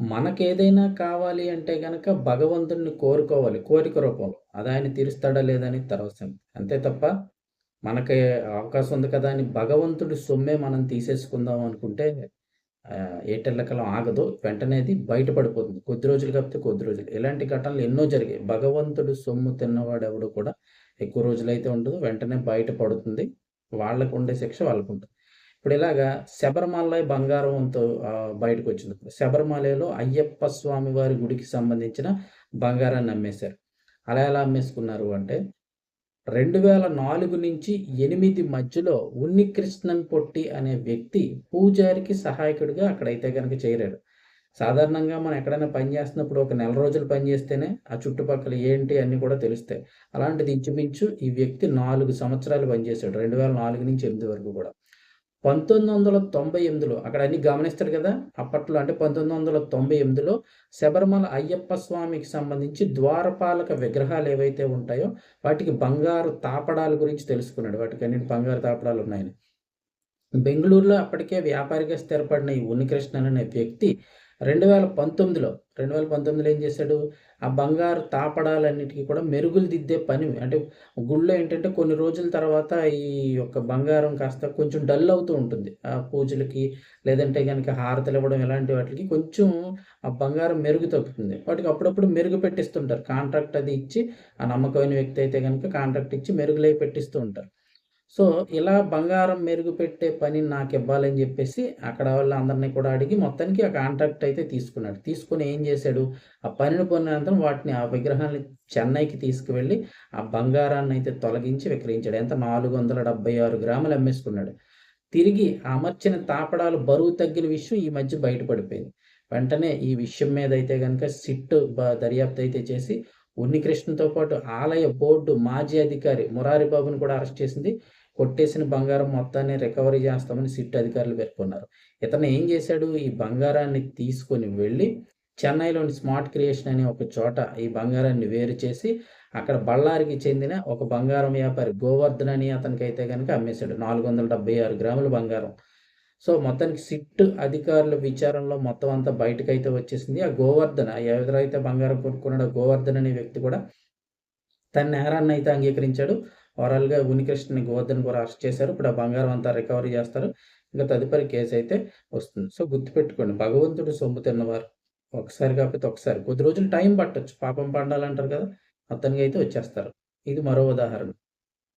మనకేదైనా కావాలి అంటే గనక భగవంతుడిని కోరుకోవాలి కోరిక రూపంలో. అది ఆయన తీరుస్తాడా లేదా అనేది తర్వాత అంతే తప్ప మనకి అవకాశం ఉంది కదా అని భగవంతుడి సొమ్మే మనం తీసేసుకుందాం అనుకుంటే ఏటెళ్ళకలం ఆగదు. వెంటనేది బయటపడిపోతుంది. కొద్ది రోజులు కాకపోతే కొద్ది రోజులు. ఇలాంటి ఘటనలు ఎన్నో జరిగాయి. భగవంతుడు సొమ్ము తిన్నవాడెవడు కూడా ఎక్కువ రోజులైతే ఉండదు. వెంటనే బయటపడుతుంది వాళ్ళకు ఉండే శిక్ష వాళ్ళకుంటుంది. ఇప్పుడు ఇలాగా శబరిమలై బంగారంతో బయటకు బయటకొచ్చింది. శబరిమలలో అయ్యప్ప స్వామి వారి గుడికి సంబంధించిన బంగారాన్ని అమ్మేశారు. అలా ఎలా అమ్మేసుకున్నారు అంటే 2004 నుంచి ఎనిమిది మధ్యలో ఉన్నికృష్ణన్ పొట్టి అనే వ్యక్తి పూజారికి సహాయకుడిగా అక్కడైతే కనుక చేరాడు. సాధారణంగా మనం ఎక్కడైనా పని చేస్తున్నప్పుడు ఒక నెల రోజులు పని చేస్తేనే ఆ చుట్టుపక్కల ఏంటి అన్నీ కూడా తెలుస్తాయి. అలాంటిది ఇంచుమించు ఈ వ్యక్తి నాలుగు సంవత్సరాలు పనిచేశాడు. 2004 నుంచి ఎనిమిది వరకు కూడా. 1998లో అక్కడ అన్ని గమనిస్తారు కదా! అప్పట్లో అంటే 1998లో శబరిమల అయ్యప్ప స్వామికి సంబంధించి ద్వారపాలక విగ్రహాలు ఏవైతే ఉంటాయో వాటికి బంగారు తాపడాల గురించి తెలుసుకున్నాడు. వాటికి అన్ని బంగారు తాపడాలు ఉన్నాయని. బెంగళూరులో అప్పటికే వ్యాపారిగా స్థిరపడిన ఈ ఉన్నికృష్ణన్ అనే వ్యక్తి 2019లో 2019లో ఏం చేశాడు? ఆ బంగారు తాపడాలన్నిటికీ కూడా మెరుగులు దిద్దే పని అంటే గుళ్ళో ఏంటంటే కొన్ని రోజుల తర్వాత ఈ యొక్క బంగారం కాస్త కొంచెం డల్ అవుతూ ఉంటుంది. ఆ పూజలకి లేదంటే గనక ఇవ్వడం ఇలాంటి వాటికి కొంచెం ఆ బంగారం మెరుగు తగ్గుతుంది. వాటికి అప్పుడప్పుడు మెరుగు పెట్టిస్తుంటారు. కాంట్రాక్ట్ అది ఇచ్చి ఆ నమ్మకమైన వ్యక్తి అయితే కనుక కాంట్రాక్ట్ ఇచ్చి మెరుగులై పెట్టిస్తూ ఉంటారు. సో, ఇలా బంగారం మెరుగుపెట్టే పని నాకు ఇవ్వాలని చెప్పేసి అక్కడ వాళ్ళందరిని కూడా అడిగి మొత్తానికి ఆ కాంట్రాక్ట్ అయితే తీసుకున్నాడు. తీసుకొని ఏం చేశాడు? ఆ పనిని పొందినంతరం వాటిని ఆ విగ్రహాన్ని చెన్నైకి తీసుకువెళ్ళి ఆ బంగారాన్ని అయితే తొలగించి విక్రయించాడు. ఎంత 476 గ్రాములు అమ్మేసుకున్నాడు. తిరిగి అమర్చిన తాపడాలు బరువు తగ్గిన విషయం ఈ మధ్య బయటపడిపోయింది. వెంటనే ఈ విషయం మీదయితే కనుక సిట్ దర్యాప్తు అయితే చేసి ఉన్నికృష్ణతో పాటు ఆలయ బోర్డు మాజీ అధికారి మురారిబాబును కూడా అరెస్ట్ చేసింది. కొట్టేసిన బంగారం మొత్తాన్ని రికవరీ చేస్తామని సిట్ అధికారులు పేర్కొన్నారు. ఇతను ఏం చేశాడు? ఈ బంగారాన్ని తీసుకొని వెళ్ళి చెన్నైలోని స్మార్ట్ క్రియేషన్ అనే ఒక చోట ఈ బంగారాన్ని వేరు చేసి అక్కడ బళ్ళారికి చెందిన ఒక బంగారం వ్యాపారి గోవర్ధన్ అని అతనికైతే కనుక అమ్మేశాడు. 476 గ్రాముల బంగారం. సో, మొత్తానికి సిట్ అధికారుల విచారణలో మొత్తం అంతా బయటకైతే వచ్చేసింది. ఆ గోవర్ధన్ ఎవరైతే బంగారం కొనుక్కున్నాడో గోవర్ధన్ అనే వ్యక్తి కూడా తన నేరాన్నయితే అంగీకరించాడు. ఓవరాల్‌గా ఉనికృష్ణని గోవర్ధన్ కూడా అరెస్ట్ చేశారు. ఇప్పుడు ఆ బంగారం అంతా రికవరీ చేస్తారు. ఇంకా తదుపరి కేసయితే వస్తుంది. సో, గుర్తుపెట్టుకోండి భగవంతుడు సొమ్ము తిన్నవారు ఒకసారి కాకపోతే ఒకసారి కొద్ది రోజులు టైం పట్టొచ్చు. పాపం పండాలంటారు కదా! మొత్తానికైతే వచ్చేస్తారు. ఇది మరో ఉదాహరణ.